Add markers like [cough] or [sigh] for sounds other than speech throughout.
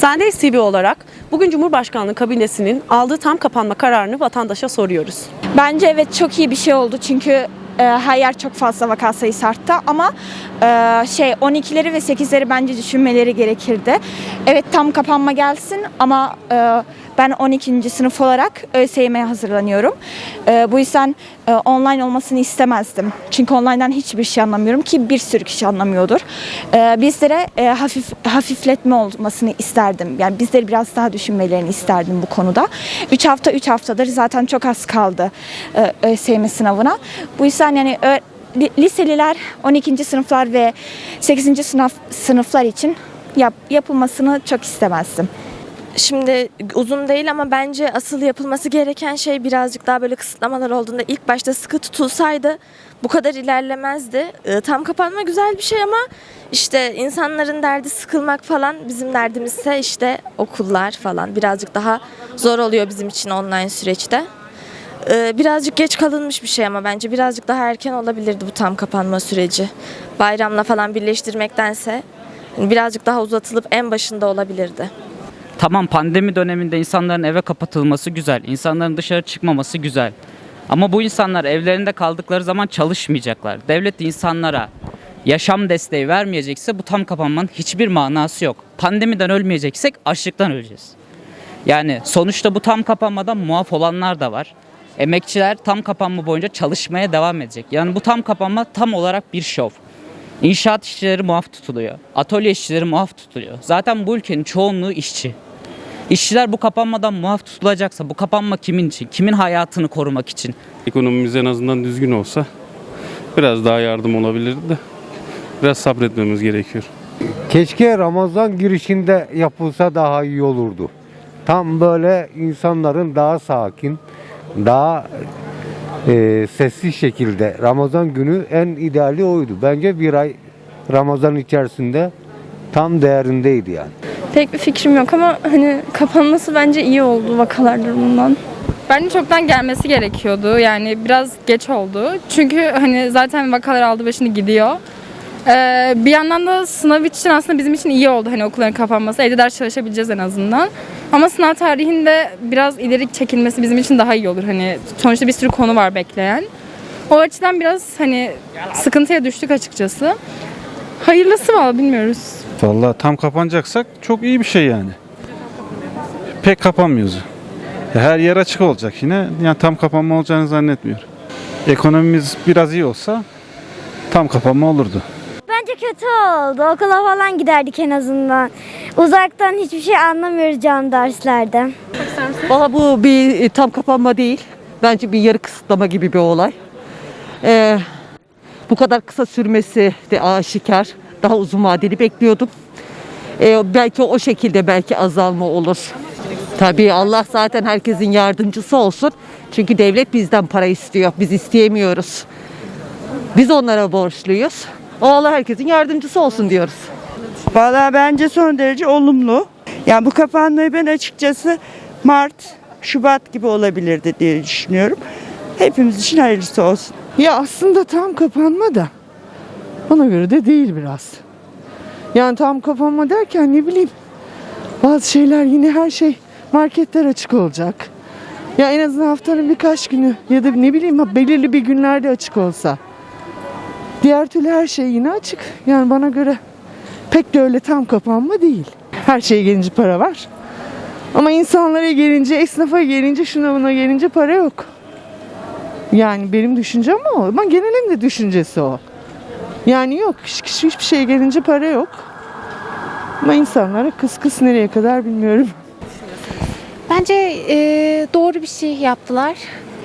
Sendeyiz TV olarak bugün Cumhurbaşkanlığı kabinesinin aldığı tam kapanma kararını vatandaşa soruyoruz. Bence evet çok iyi bir şey oldu çünkü e, her yer çok fazla vaka sayısı arttı ama e, şey 12'leri ve 8'leri bence düşünmeleri gerekirdi. Evet tam kapanma gelsin ama e, ben 12. sınıf olarak ÖSYM'ye hazırlanıyorum. E, bu yüzden e, online olmasını istemezdim. Çünkü online'dan hiçbir şey anlamıyorum ki bir sürü kişi anlamıyordur. E, bizlere e, hafif hafifletme olmasını isterdim. Yani bizleri biraz daha düşünmelerini isterdim bu konuda. 3 hafta 3 haftadır zaten çok az kaldı e, ÖSYM sınavına. Bu yüzden yani liseliler 12. sınıflar ve 8. sınıf sınıflar için yap, yapılmasını çok istemezdim. Şimdi uzun değil ama bence asıl yapılması gereken şey birazcık daha böyle kısıtlamalar olduğunda ilk başta sıkı tutulsaydı bu kadar ilerlemezdi. Ee, Tam kapanma güzel bir şey ama işte insanların derdi sıkılmak falan bizim derdimizse işte okullar falan birazcık daha zor oluyor bizim için online süreçte. Ee, Birazcık geç kalınmış bir şey ama bence birazcık daha erken olabilirdi bu tam kapanma süreci. Bayramla falan birleştirmektense hani birazcık daha uzatılıp en başında olabilirdi. Tamam pandemi döneminde insanların eve kapatılması güzel. insanların dışarı çıkmaması güzel. Ama bu insanlar evlerinde kaldıkları zaman çalışmayacaklar. Devlet insanlara yaşam desteği vermeyecekse bu tam kapanmanın hiçbir manası yok. Pandemiden ölmeyeceksek açlıktan öleceğiz. Yani sonuçta bu tam kapanmadan muaf olanlar da var. Emekçiler tam kapanma boyunca çalışmaya devam edecek. Yani bu tam kapanma tam olarak bir şov. İnşaat işçileri muaf tutuluyor. Atölye işçileri muaf tutuluyor. Zaten bu ülkenin çoğunluğu işçi. İşçiler bu kapanmadan muaf tutulacaksa bu kapanma kimin için? Kimin hayatını korumak için? Ekonomimiz en azından düzgün olsa biraz daha yardım olabilirdi de biraz sabretmemiz gerekiyor. Keşke Ramazan girişinde yapılsa daha iyi olurdu. Tam böyle insanların daha sakin, daha e, sessiz şekilde Ramazan günü en ideali oydu. Bence bir ay Ramazan içerisinde tam değerindeydi yani. Pek bir fikrim yok ama hani kapanması bence iyi oldu vakalar durumundan. Bence çoktan gelmesi gerekiyordu. Yani biraz geç oldu. Çünkü hani zaten vakalar aldı başını gidiyor. Ee, bir yandan da sınav için aslında bizim için iyi oldu hani okulların kapanması. Evde ders çalışabileceğiz en azından. Ama sınav tarihinde biraz ileri çekilmesi bizim için daha iyi olur. Hani sonuçta bir sürü konu var bekleyen. O açıdan biraz hani sıkıntıya düştük açıkçası. Hayırlısı var bilmiyoruz. Vallahi tam kapanacaksak çok iyi bir şey yani. Pek kapanmıyoruz. Her yer açık olacak yine. Yani tam kapanma olacağını zannetmiyorum. Ekonomimiz biraz iyi olsa tam kapanma olurdu. Bence kötü oldu. Okula falan giderdik en azından. Uzaktan hiçbir şey anlamıyoruz canlı derslerde. Valla bu bir e, tam kapanma değil. Bence bir yarı kısıtlama gibi bir olay. Ee, bu kadar kısa sürmesi de aşikar. Daha uzun vadeli bekliyordum. Ee, belki o şekilde belki azalma olur. Tabii Allah zaten herkesin yardımcısı olsun. Çünkü devlet bizden para istiyor. Biz isteyemiyoruz. Biz onlara borçluyuz. O Allah herkesin yardımcısı olsun diyoruz. Valla bence son derece olumlu. Yani bu kapanmayı ben açıkçası Mart, Şubat gibi olabilirdi diye düşünüyorum. Hepimiz için hayırlısı olsun. Ya aslında tam kapanma da bana göre de değil biraz. Yani tam kapanma derken ne bileyim bazı şeyler yine her şey marketler açık olacak. Ya en azından haftanın birkaç günü ya da ne bileyim belirli bir günlerde açık olsa. Diğer türlü her şey yine açık. Yani bana göre pek de öyle tam kapanma değil. Her şeye gelince para var. Ama insanlara gelince, esnafa gelince, şuna buna gelince para yok. Yani benim düşüncem o. Ama genelin de düşüncesi o. Yani yok. Hiç, hiç- hiçbir şeye gelince para yok. Ama insanlara kıs kıs nereye kadar bilmiyorum. Bence e, doğru bir şey yaptılar.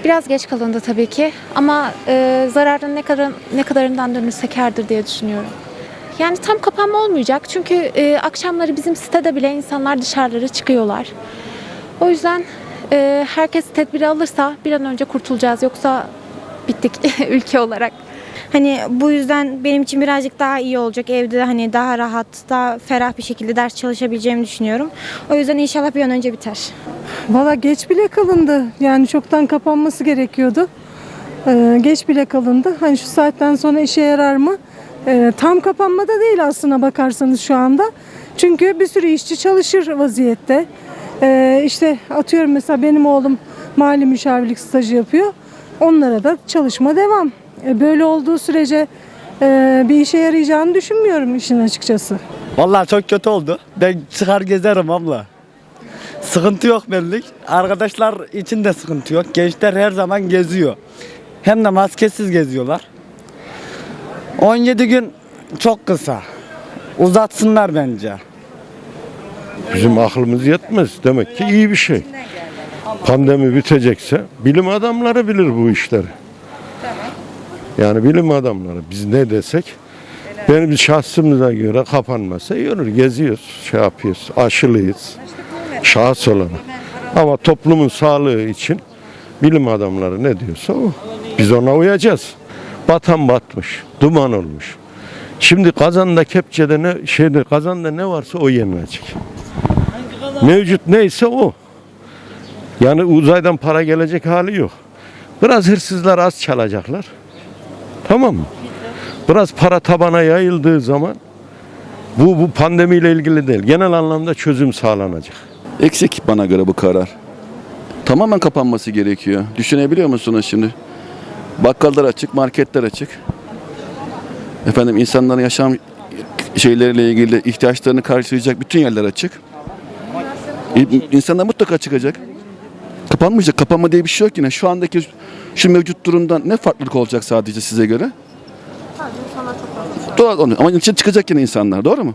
Biraz geç kalındı tabii ki ama e, zararın ne kadar ne kadarından dönülse kârdır diye düşünüyorum. Yani tam kapanma olmayacak çünkü e, akşamları bizim sitede bile insanlar dışarılara çıkıyorlar. O yüzden e, herkes tedbiri alırsa bir an önce kurtulacağız yoksa bittik [laughs] ülke olarak. Hani bu yüzden benim için birazcık daha iyi olacak. Evde hani daha rahat, daha ferah bir şekilde ders çalışabileceğimi düşünüyorum. O yüzden inşallah bir an önce biter. Valla geç bile kalındı. Yani çoktan kapanması gerekiyordu. Ee, geç bile kalındı. Hani şu saatten sonra işe yarar mı? Ee, tam kapanmada değil aslına bakarsanız şu anda. Çünkü bir sürü işçi çalışır vaziyette. Ee, işte atıyorum mesela benim oğlum mali müşavirlik stajı yapıyor. Onlara da çalışma devam. E, böyle olduğu sürece e, bir işe yarayacağını düşünmüyorum işin açıkçası. Vallahi çok kötü oldu. Ben çıkar gezerim abla. Sıkıntı yok benlik. Arkadaşlar için de sıkıntı yok. Gençler her zaman geziyor. Hem de maskesiz geziyorlar. 17 gün çok kısa. Uzatsınlar bence. Bizim aklımız yetmez. Demek ki iyi bir şey. Pandemi bitecekse bilim adamları bilir bu işleri. Yani bilim adamları biz ne desek benim şahsımıza göre kapanmasa olur. Geziyoruz, şey yapıyoruz, aşılıyız. Şahıs olanı. Ama toplumun sağlığı için bilim adamları ne diyorsa o. Biz ona uyacağız. Batan batmış, duman olmuş. Şimdi kazanda kepçede ne şeyde kazanda ne varsa o yenilecek. Mevcut neyse o. Yani uzaydan para gelecek hali yok. Biraz hırsızlar az çalacaklar. Tamam mı? Biraz para tabana yayıldığı zaman bu bu pandemiyle ilgili değil. Genel anlamda çözüm sağlanacak. Eksik bana göre bu karar. Tamamen kapanması gerekiyor. Düşünebiliyor musunuz şimdi? Bakkallar açık, marketler açık. Efendim insanların yaşam şeyleriyle ilgili ihtiyaçlarını karşılayacak bütün yerler açık. İnsanlar mutlaka çıkacak. Kapanmayacak. Kapanma diye bir şey yok yine. Şu andaki şu mevcut durumdan ne farklılık olacak sadece size göre? Doğru. onu- Ama için çıkacak yine insanlar. Doğru mu?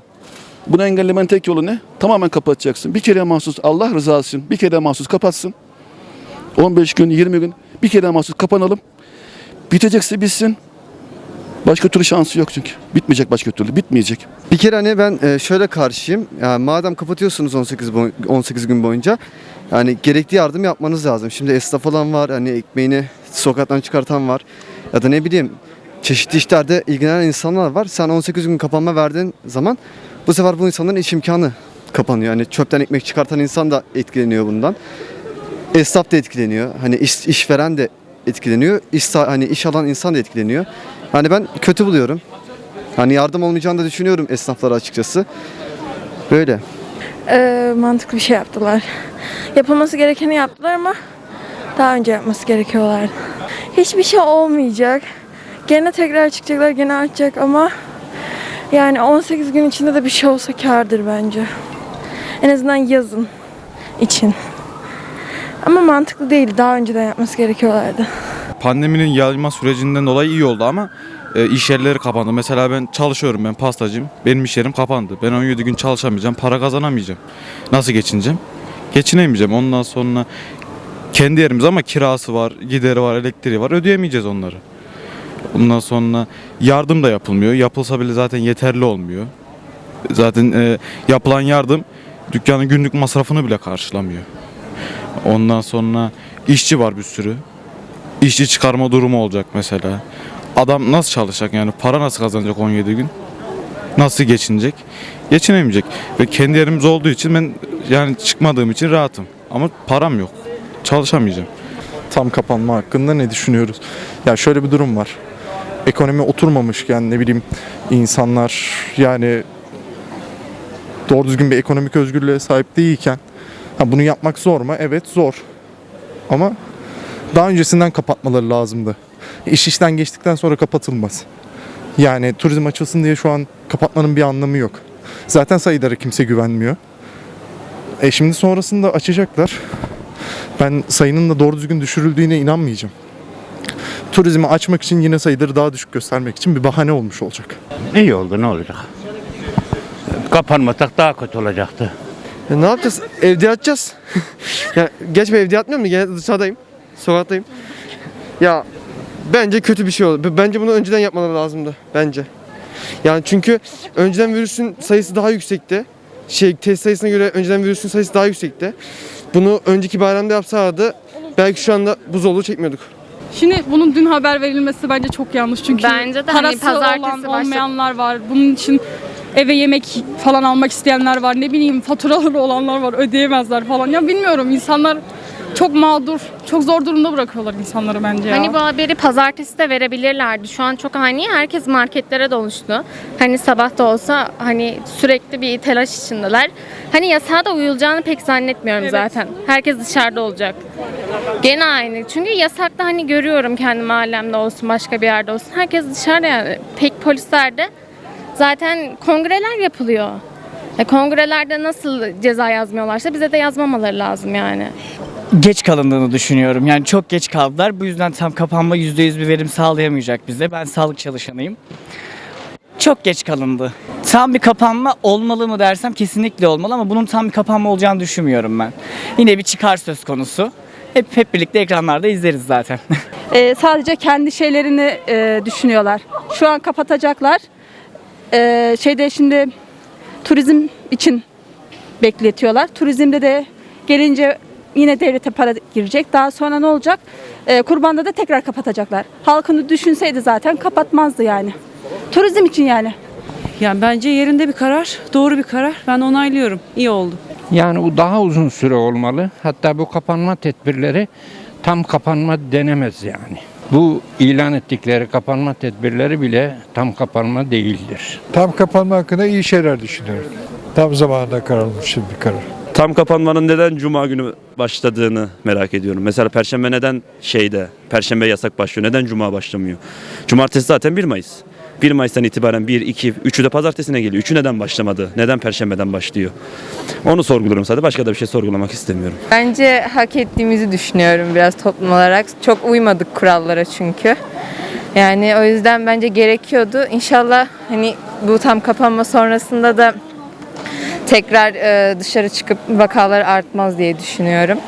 Bunu engellemenin tek yolu ne? Tamamen kapatacaksın. Bir kere mahsus Allah rızası için bir kere mahsus kapatsın. 15 gün, 20 gün bir kere mahsus kapanalım. Bitecekse bitsin. Başka türlü şansı yok çünkü. Bitmeyecek başka türlü. Bitmeyecek. Bir kere hani ben e, şöyle karşıyım. Yani madem kapatıyorsunuz 18 boy- 18 gün boyunca yani gerekli yardım yapmanız lazım. Şimdi esnaf olan var, hani ekmeğini sokaktan çıkartan var. Ya da ne bileyim çeşitli işlerde ilgilenen insanlar var. Sen 18 gün kapanma verdiğin zaman bu sefer bu insanların iş imkanı kapanıyor. Yani çöpten ekmek çıkartan insan da etkileniyor bundan. Esnaf da etkileniyor. Hani iş, işveren de etkileniyor. İş, hani iş alan insan da etkileniyor. Hani ben kötü buluyorum. Hani yardım olmayacağını da düşünüyorum esnaflara açıkçası. Böyle. Ee, mantıklı bir şey yaptılar. Yapılması gerekeni yaptılar ama daha önce yapması gerekiyorlardı. Hiçbir şey olmayacak. Gene tekrar çıkacaklar, gene açacak ama yani 18 gün içinde de bir şey olsa kârdır bence. En azından yazın için. Ama mantıklı değil. Daha önceden yapması gerekiyorlardı. Pandeminin yayılma sürecinden dolayı iyi oldu ama e, iş yerleri kapandı. Mesela ben çalışıyorum ben pastacıyım. Benim iş yerim kapandı. Ben 17 gün çalışamayacağım, para kazanamayacağım. Nasıl geçineceğim? Geçinemeyeceğim. Ondan sonra kendi yerimiz ama kirası var, gideri var, elektriği var. Ödeyemeyeceğiz onları. Ondan sonra yardım da yapılmıyor. Yapılsa bile zaten yeterli olmuyor. Zaten e, yapılan yardım dükkanın günlük masrafını bile karşılamıyor. Ondan sonra işçi var bir sürü. İşçi çıkarma durumu olacak mesela. Adam nasıl çalışacak yani para nasıl kazanacak 17 gün? Nasıl geçinecek? Geçinemeyecek. Ve kendi yerimiz olduğu için ben yani çıkmadığım için rahatım. Ama param yok. Çalışamayacağım. tam kapanma hakkında ne düşünüyoruz? Ya şöyle bir durum var. Ekonomi oturmamışken ne bileyim insanlar yani doğru düzgün bir ekonomik özgürlüğe sahip değilken ha bunu yapmak zor mu? Evet zor. Ama daha öncesinden kapatmaları lazımdı. İş işten geçtikten sonra kapatılmaz. Yani turizm açılsın diye şu an kapatmanın bir anlamı yok. Zaten sayılara kimse güvenmiyor. E şimdi sonrasında açacaklar. Ben sayının da doğru düzgün düşürüldüğüne inanmayacağım. Turizmi açmak için yine sayıları daha düşük göstermek için bir bahane olmuş olacak. İyi oldu ne olacak? Kapanmasak daha kötü olacaktı. ne yapacağız? Evde yatacağız. [laughs] ya geç evde yatmıyorum mu? Gene dışarıdayım. Sokaktayım. Ya bence kötü bir şey oldu. Bence bunu önceden yapmaları lazımdı. Bence. Yani çünkü önceden virüsün sayısı daha yüksekti. Şey test sayısına göre önceden virüsün sayısı daha yüksekti. Bunu önceki bayramda yapsalardı belki şu anda buzdolabı çekmiyorduk. Şimdi bunun dün haber verilmesi bence çok yanlış çünkü Bence de hani parası pazartesi olan olmayanlar var. Bunun için eve yemek falan almak isteyenler var. Ne bileyim faturaları [laughs] olanlar var ödeyemezler falan. Ya bilmiyorum insanlar çok mağdur, çok zor durumda bırakıyorlar insanları bence ya. Hani bu haberi pazartesi de verebilirlerdi. Şu an çok ani herkes marketlere doluştu. Hani sabah da olsa hani sürekli bir telaş içindeler. Hani yasağa da uyulacağını pek zannetmiyorum zaten. Herkes dışarıda olacak. Gene aynı. Çünkü yasakta hani görüyorum kendi mahallemde olsun başka bir yerde olsun. Herkes dışarıda yani. Pek polislerde zaten kongreler yapılıyor. E, kongrelerde nasıl ceza yazmıyorlarsa bize de yazmamaları lazım yani. Geç kalındığını düşünüyorum. Yani çok geç kaldılar. Bu yüzden tam kapanma %100 bir verim sağlayamayacak bize. Ben sağlık çalışanıyım. Çok geç kalındı. Tam bir kapanma olmalı mı dersem kesinlikle olmalı ama bunun tam bir kapanma olacağını düşünmüyorum ben. Yine bir çıkar söz konusu. Hep hep birlikte ekranlarda izleriz zaten. [laughs] Ee, sadece kendi şeylerini e, düşünüyorlar. Şu an kapatacaklar. Ee, şeyde şimdi turizm için bekletiyorlar. Turizmde de gelince yine devlete para girecek. Daha sonra ne olacak? Ee, kurbanda da tekrar kapatacaklar. Halkını düşünseydi zaten kapatmazdı yani. Turizm için yani. Yani bence yerinde bir karar, doğru bir karar. Ben onaylıyorum. İyi oldu. Yani bu daha uzun süre olmalı. Hatta bu kapanma tedbirleri tam kapanma denemez yani. Bu ilan ettikleri kapanma tedbirleri bile tam kapanma değildir. Tam kapanma hakkında iyi şeyler düşünüyorum. Tam zamanında karar alınmış bir karar. Tam kapanmanın neden cuma günü başladığını merak ediyorum. Mesela perşembe neden şeyde, perşembe yasak başlıyor. Neden cuma başlamıyor? Cumartesi zaten 1 Mayıs. 1 Mayıs'tan itibaren 1, 2, 3'ü de pazartesine geliyor. 3'ü neden başlamadı? Neden perşembeden başlıyor? Onu sorguluyorum sadece. Başka da bir şey sorgulamak istemiyorum. Bence hak ettiğimizi düşünüyorum biraz toplum olarak. Çok uymadık kurallara çünkü. Yani o yüzden bence gerekiyordu. İnşallah hani bu tam kapanma sonrasında da tekrar e, dışarı çıkıp vakalar artmaz diye düşünüyorum.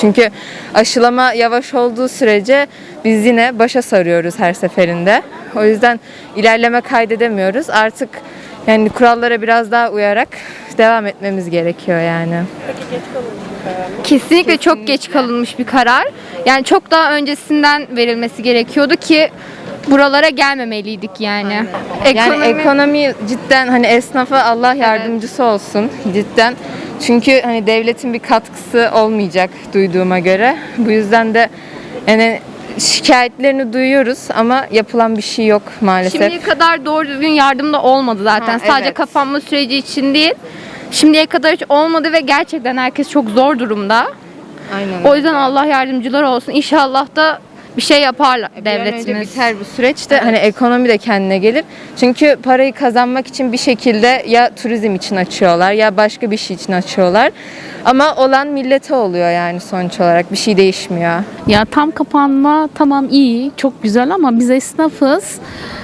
Çünkü aşılama yavaş olduğu sürece biz yine başa sarıyoruz her seferinde. O yüzden ilerleme kaydedemiyoruz. Artık yani kurallara biraz daha uyarak devam etmemiz gerekiyor yani. Kesinlikle çok geç kalınmış bir karar. Yani çok daha öncesinden verilmesi gerekiyordu ki buralara gelmemeliydik yani. Yani ekonomi cidden hani esnafa Allah yardımcısı olsun cidden. Çünkü hani devletin bir katkısı olmayacak duyduğuma göre. Bu yüzden de yani şikayetlerini duyuyoruz ama yapılan bir şey yok maalesef. Şimdiye kadar doğru düzgün yardım da olmadı zaten. Ha, Sadece evet. kapanma süreci için değil. Şimdiye kadar hiç olmadı ve gerçekten herkes çok zor durumda. Aynen. O yüzden Allah yardımcılar olsun. İnşallah da bir şey yaparlar Bir an önce devletimiz. biter bu süreç de hani ekonomi de kendine gelir. Çünkü parayı kazanmak için bir şekilde ya turizm için açıyorlar ya başka bir şey için açıyorlar. Ama olan millete oluyor yani sonuç olarak bir şey değişmiyor. Ya tam kapanma tamam iyi, çok güzel ama biz esnafız.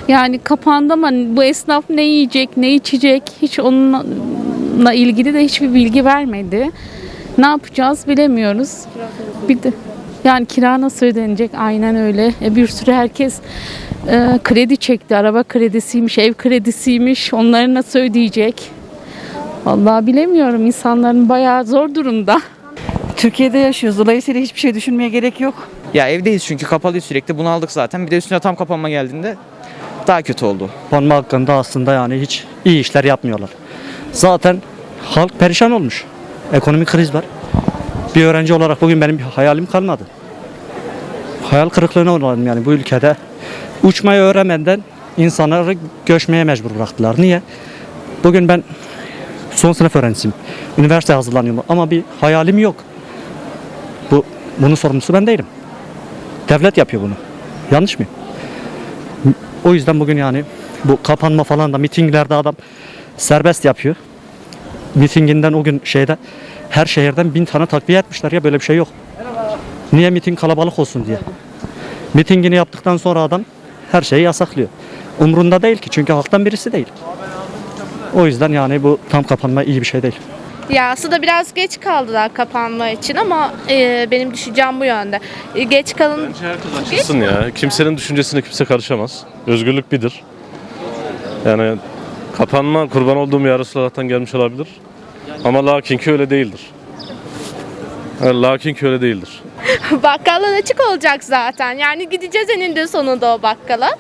Yani kapandı ama bu esnaf ne yiyecek, ne içecek hiç onunla ilgili de hiçbir bilgi vermedi. Ne yapacağız bilemiyoruz. Bir de yani kira nasıl ödenecek? Aynen öyle. E, bir sürü herkes e, kredi çekti. Araba kredisiymiş, ev kredisiymiş. Onları nasıl ödeyecek? Vallahi bilemiyorum. İnsanların bayağı zor durumda. Türkiye'de yaşıyoruz. Dolayısıyla hiçbir şey düşünmeye gerek yok. Ya evdeyiz çünkü kapalıyız sürekli bunu aldık zaten. Bir de üstüne tam kapanma geldiğinde daha kötü oldu. Kapanma hakkında aslında yani hiç iyi işler yapmıyorlar. Zaten halk perişan olmuş. Ekonomik kriz var. Bir öğrenci olarak bugün benim bir hayalim kalmadı. Hayal kırıklığına uğradım yani bu ülkede. Uçmayı öğrenmeden insanları göçmeye mecbur bıraktılar. Niye? Bugün ben son sınıf öğrencisiyim. Üniversite hazırlanıyorum ama bir hayalim yok. Bu bunun sorumlusu ben değilim. Devlet yapıyor bunu. Yanlış mıyım? O yüzden bugün yani bu kapanma falan da mitinglerde adam serbest yapıyor. Mitinginden o gün şeyde her şehirden bin tane takviye etmişler ya böyle bir şey yok. Niye miting kalabalık olsun diye. Mitingini yaptıktan sonra adam her şeyi yasaklıyor. Umrunda değil ki çünkü halktan birisi değil. O yüzden yani bu tam kapanma iyi bir şey değil. Ya aslında biraz geç kaldılar kapanma için ama e, benim düşüncem bu yönde. E, geç kalın Açılsın ya. Kimsenin düşüncesine kimse karışamaz. Özgürlük bidir. Yani kapanma kurban olduğum ya Resulullah'tan gelmiş olabilir. Ama lakin ki öyle değildir. Yani lakin ki öyle değildir. Bakkalın açık olacak zaten. Yani gideceğiz eninde sonunda o bakkala.